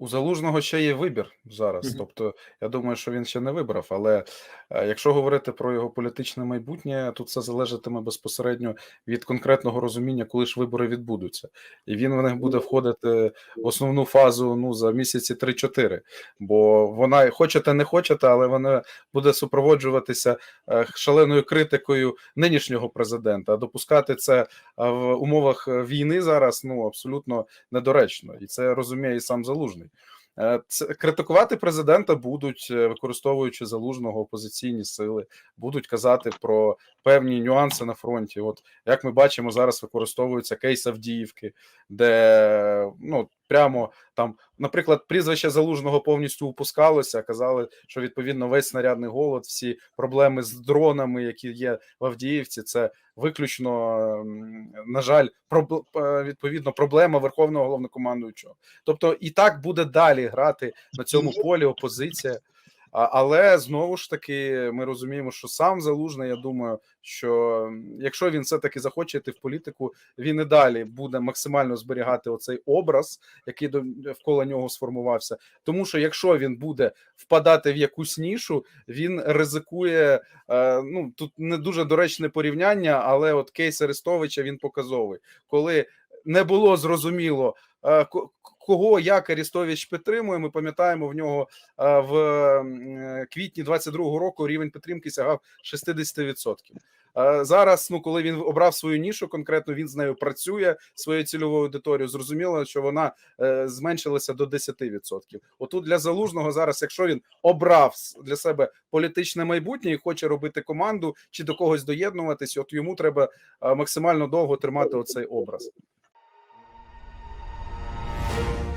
У Залужного ще є вибір зараз. Мгм. Тобто, я думаю, що він ще не вибрав. Але е, якщо говорити про його політичне майбутнє, тут все залежатиме безпосередньо від конкретного розуміння, коли ж вибори відбудуться, і він в них буде входити в основну фазу ну за місяці 3-4. Бо вона хочете, не хочете, але вона буде супроводжуватися е, шаленою критикою нинішнього президента. А допускати це е, в умовах війни зараз ну абсолютно недоречно, і це розуміє і сам залужний. Е, Це критикувати президента будуть, е, використовуючи залужного опозиційні сили, будуть казати про певні нюанси на фронті. От як ми бачимо, зараз використовується кейс Авдіївки, де ну прямо там, наприклад, прізвище залужного повністю упускалося. Казали, що відповідно весь снарядний голод, всі проблеми з дронами, які є в Авдіївці, це виключно на жаль, проб- е, відповідно проблема верховного головнокомандуючого. Тобто, і так буде далі грати на цьому полі опозиція. Але знову ж таки, ми розуміємо, що сам залужний, я думаю, що якщо він все-таки захоче йти в політику, він і далі буде максимально зберігати оцей образ, який до вколо нього сформувався. Тому що якщо він буде впадати в якусь нішу, він ризикує. Е, ну тут не дуже доречне порівняння, але от кейс Арестовича він показовий, коли не було зрозуміло. Е, ко- Кого як Арестович підтримує, ми пам'ятаємо в нього е, в квітні 22-го року рівень підтримки сягав 60%. Е, Зараз, ну коли він обрав свою нішу, конкретно він з нею працює своєю цільовою аудиторією. Зрозуміло, що вона е, зменшилася до 10%. Отут для залужного зараз, якщо він обрав для себе політичне майбутнє і хоче робити команду чи до когось доєднуватись, от йому треба е, максимально довго тримати оцей образ. you